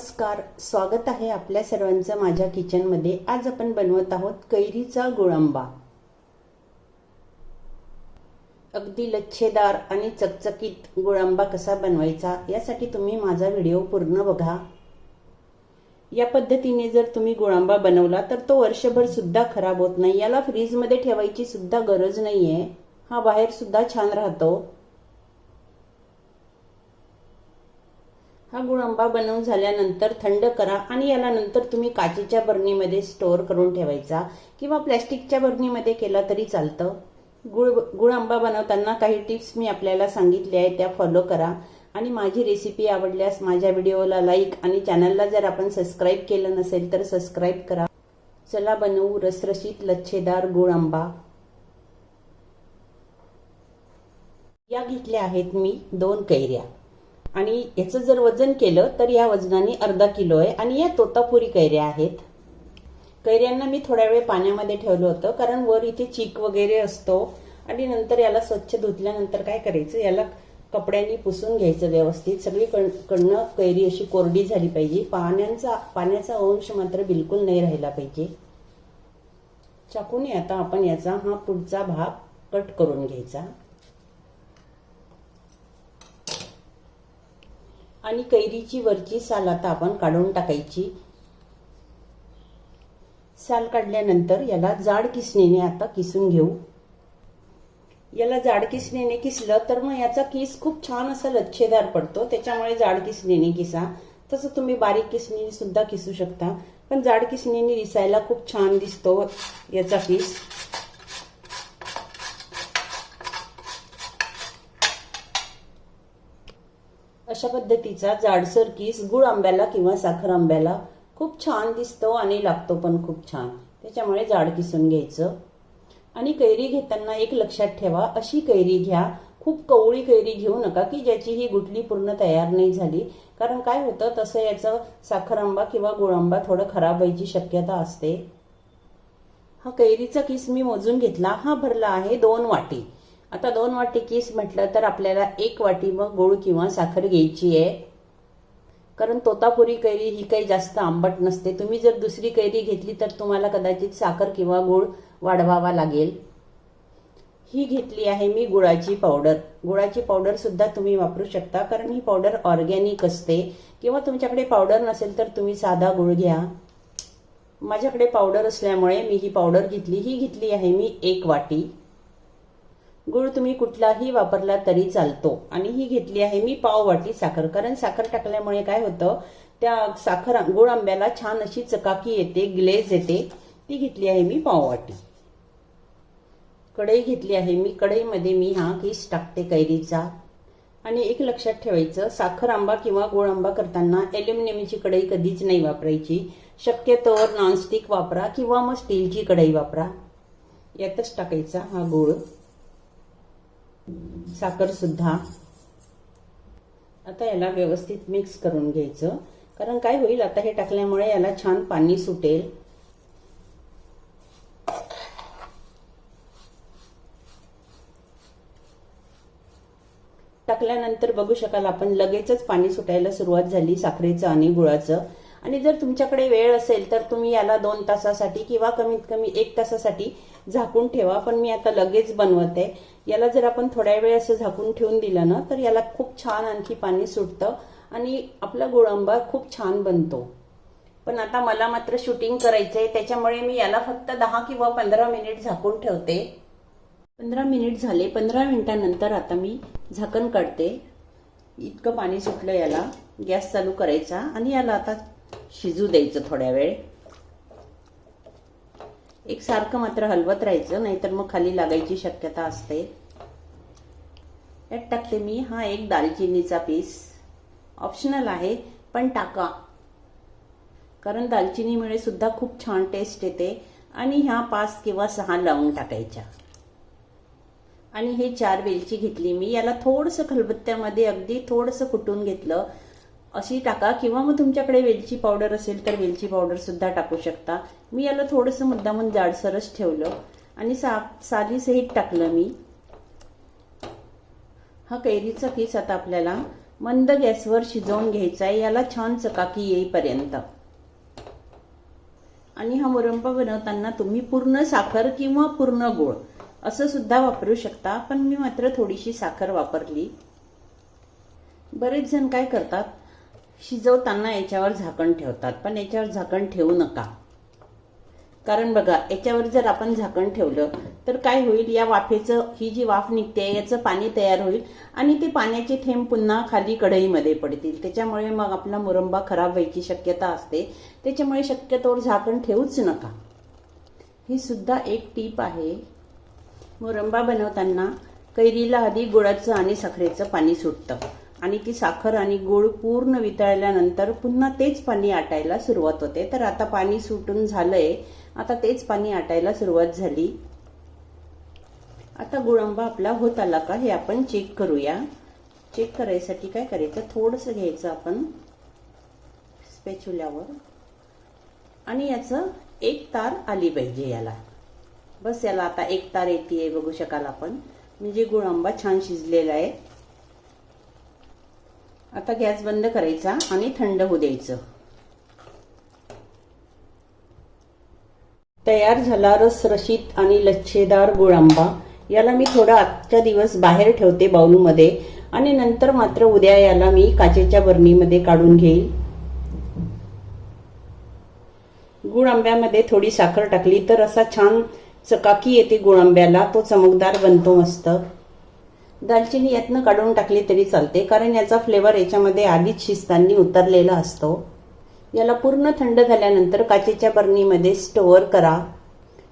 नमस्कार. स्वागत आहे आपल्या सर्वांचं माझ्या किचनमध्ये. आज आपण बनवत आहोत कैरीचा गुळंबा. अगदी लच्छेदार आणि चकचकीत गुळंबा कसा बनवायचा यासाठी तुम्ही माझा व्हिडिओ पूर्ण बघा. या पद्धतीने जर तुम्ही गुळांबा बनवला तर तो वर्षभर सुद्धा खराब होत नाही. याला फ्रीजमध्ये ठेवायची सुद्धा गरज नाहीये. हा बाहेर सुद्धा छान राहतो. हा गुळ आंबा बनवून झाल्यानंतर थंड करा आणि याला नंतर तुम्ही काचेच्या बरणीमध्ये स्टोअर करून ठेवायचा. किंवा प्लॅस्टिकच्या बरणीमध्ये केला तरी चालतं. गुळ गुळ आंबा बनवताना काही टिप्स मी आपल्याला सांगितल्या आहेत त्या फॉलो करा. आणि माझी रेसिपी आवडल्यास माझ्या व्हिडिओला लाईक आणि चॅनलला जर आपण सबस्क्राईब केलं नसेल तर सबस्क्राईब करा. चला बनवू रसरशीत लच्छेदार गुळ आंबा या घेतल्या आहेत मी दोन कैऱ्या. आणि याचं जर वजन केलं तर या वजनाने अर्धा किलो आहे. आणि या तोतापुरी कैऱ्या आहेत. कैऱ्यांना मी थोड्या वेळ पाण्यामध्ये ठेवलं होतं कारण वर इथे चीक वगैरे असतो. आणि नंतर याला स्वच्छ धुतल्यानंतर काय करायचं याला कपड्यांनी पुसून घ्यायचं व्यवस्थित. सगळी कडनं कैरी अशी कोरडी झाली पाहिजे. पाण्याचा पाण्याचा अंश मात्र बिलकुल नाही राहिला पाहिजे. चाकूने आता आपण याचा हा पुढचा भाग कट करून घ्यायचा. आणि कैरीची वरची साल आता आपण काढून टाकायची. साल काढल्यानंतर याला जाड किसणीने आता किसून घेऊ. याला जाड किसणीने किसलं तर मग याचा किस खूप छान असा लच्छेदार पडतो. त्याच्यामुळे जाड किसणीने किसा. तसं तुम्ही बारीक किसणीने सुद्धा किसू शकता. पण जाड किसणीने दिसायला खूप छान दिसतो याचा किस. अशा पद्धतीचा जाडसर किस गुळ आंब्याला किंवा साखर आंब्याला खूप छान दिसतो आणि लागतो पण खूप छान. त्याच्यामुळे जाड किसून घ्यायचं. आणि कैरी घेताना एक लक्षात ठेवा अशी कैरी घ्या. खूप कवळी कैरी घेऊ नका की ज्याची ही गुटली पूर्ण तयार नाही झाली. कारण काय होतं तसं याचं साखर आंबा किंवा गुळ आंबा थोडं खराब व्हायची शक्यता असते. हा कैरीचा किस मी मोजून घेतला. हा भरला आहे दोन वाटी. आता दोन वाटी कीस म्हटलं तर आपल्याला एक वाटी मग गूळ किंवा साखर घ्यायची आहे. कारण तोतापुरी कैरी ही काही जास्त आंबट नसते. तुम्ही जर दुसरी कैरी घेतली तर तुम्हाला कदाचित साखर किंवा गुळ वाढवावा लागेल. ही घेतली आहे मी गुळाची पावडर. गुळाची पावडरसुद्धा तुम्ही वापरू शकता. कारण ही पावडर ऑर्गॅनिक असते. किंवा तुमच्याकडे पावडर नसेल तर तुम्ही साधा गुळ घ्या. माझ्याकडे पावडर असल्यामुळे मी ही पावडर घेतली. ही घेतली आहे मी एक वाटी. गुळ तुम्ही कुठलाही वापरला तरी चालतो. आणि ही घेतली आहे मी पाव वाटी साखर. कारण साखर टाकल्यामुळे काय होतं त्या साखर गुळ आंब्याला छान अशी चकाकी येते ग्लेज येते. ती घेतली आहे मी पाव वाटी. कढई घेतली आहे मी. कढईमध्ये मी हा किस टाकते कैरीचा. आणि एक लक्षात ठेवायचं साखर आंबा किंवा गोळ आंबा करताना ॲल्युमिनियमची कढई कधीच नाही वापरायची. शक्यतोवर नॉनस्टिक वापरा किंवा मग स्टीलची कढई वापरा. यातच टाकायचा हा गोळ. साखर सुद्धा आता याला व्यवस्थित मिक्स करून घ्यायचं. कारण काय होईल आता हे टाकल्यामुळे याला छान पाणी सुटेल. टाकल्यानंतर बघू शकाल आपण लगेचच पाणी सुटायला सुरुवात झाली साखरेचं आणि गुळाचं. आणि जर तुमच्याकडे वेळ असेल तर तुम्ही याला दोन तासासाठी किंवा कमीत कमी एक तासासाठी झाकून ठेवा पण मी आता लगेच बनवते. याला जर आपण थोड्या वेळ असं झाकून ठेवून दिलं ना तर याला खूप छान आणखी पाणी सुटतं आणि आपला गोळंबा खूप छान बनतो. पण आता मला मात्र शूटिंग करायचं आहे त्याच्यामुळे मी याला फक्त दहा किंवा पंधरा मिनिट झाकून ठेवते. पंधरा मिनिट झाले पंधरा मिनिटानंतर आता मी झाकण काढते. इतकं पाणी सुटलं याला गॅस चालू करायचा आणि याला आता शिजू द्यायचं थोड्या वेळ. एक सारखं मात्र हलवत राहायचं नाहीतर मग खाली लागायची शक्यता असते. यात टाकते मी. हा एक दालचिनीचा पीस ऑप्शनल आहे पण टाका. कारण दालचिनीमुळे सुद्धा खूप छान टेस्ट येते आणि ह्या पाच किंवा सहा लावून टाकायच्या. आणि हे चार वेलची घेतली मी. याला थोडंसं खलबत्त्यामध्ये अगदी थोडंसं कुटून घेतलं. अशी टाका. किंवा मग तुमच्याकडे वेलची पावडर असेल तर वेलची पावडरसुद्धा टाकू शकता. मी याला थोडंसं मुद्दामून जाडसरच ठेवलं. आणि सा सालीसहित टाकलं मी. हा कैरीचा किस आता आपल्याला मंद गॅसवर शिजवून घ्यायचा आहे याला छान चकाकी येईपर्यंत. आणि हा मुरंबा बनवताना तुम्ही पूर्ण साखर किंवा पूर्ण गोळ असं सुद्धा वापरू शकता. पण मी मात्र थोडीशी साखर वापरली. बरेच जण काय करतात? शिजवताना याच्यावर झाकण ठेवतात. पण याच्यावर झाकण ठेवू नका. कारण बघा याच्यावर जर आपण झाकण ठेवलं तर काय होईल? या वाफेचं ही जी वाफ निघते याचं पाणी तयार होईल आणि ते पाण्याचे थेंब पुन्हा खाली कढईमध्ये पडतील. त्याच्यामुळे मग आपला मुरंबा खराब व्हायची शक्यता असते. त्याच्यामुळे शक्यतोवर झाकण ठेवूच नका. ही सुद्धा एक टीप आहे. मुरंबा बनवताना कैरीला आधी गुळाचं आणि साखरेचं पाणी सुटतं. आणि ती साखर आणि गुळ पूर्ण वितळल्यानंतर पुन्हा तेच पाणी आटायला सुरुवात होते. तर आता पाणी सुटून झालंय. आता तेच पाणी आटायला सुरुवात झाली. आता गुळंबा आपला होत आला का हे आपण चेक करूया. चेक करायसाठी काय करायचं? थोडंसं घ्यायचं आपण स्पॅच्युल्यावर आणि याचं एक तार आली पाहिजे याला. बस याला आता एक तार येते बघू शकाल आपण. म्हणजे गुळांबा छान शिजलेला आहे. आता गॅस बंद करायचा आणि थंड होऊ द्यायचं. तयार झाला रस रशीत आणि लच्छेदार गुळांबा. याला मी थोडा आजच्या दिवस बाहेर ठेवते बाऊलमध्ये आणि नंतर मात्र उद्या याला मी काचेच्या बरणीमध्ये काढून घेईल. गुळ आंब्यामध्ये थोडी साखर टाकली तर असा छान चकाकी येते गुळ आंब्याला तो चमकदार बनतो मस्त. दालचिनी यातनं काढून टाकली तरी चालते कारण याचा फ्लेवर याच्यामध्ये आधीच शिजताना उतरलेला असतो. याला पूर्ण थंड झाल्यानंतर काचेच्या बरणीमध्ये स्टोअर करा.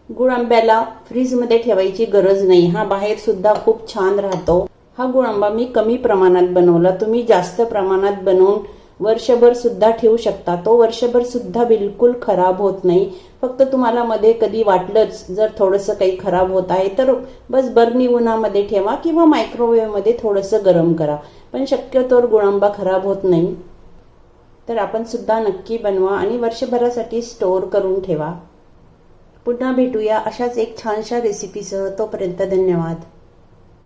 गुळ आंब्याला फ्रीजमध्ये ठेवायची गरज नाही हा बाहेर सुद्धा खूप छान राहतो. हा गुळ आंबा मी कमी प्रमाणात बनवला तुम्ही जास्त प्रमाणात बनवून वर्षभर सुद्धा ठेवू शकता. तो वर्षभर सुद्धा बिलकुल खराब होत नाही. फक्त तुम्हाला मध्ये कधी वाटलंच जर थोडंसं काही खराब होत आहे तर बस बर्नी उन्हामध्ये ठेवा किंवा मायक्रोवेव्हमध्ये थोडंसं गरम करा. पण शक्यतोवर गुळांबा खराब होत नाही. तर आपण सुद्धा नक्की बनवा आणि वर्षभरासाठी स्टोअर करून ठेवा. पुन्हा भेटूया अशाच एक छानशा रेसिपीसह तोपर्यंत धन्यवाद.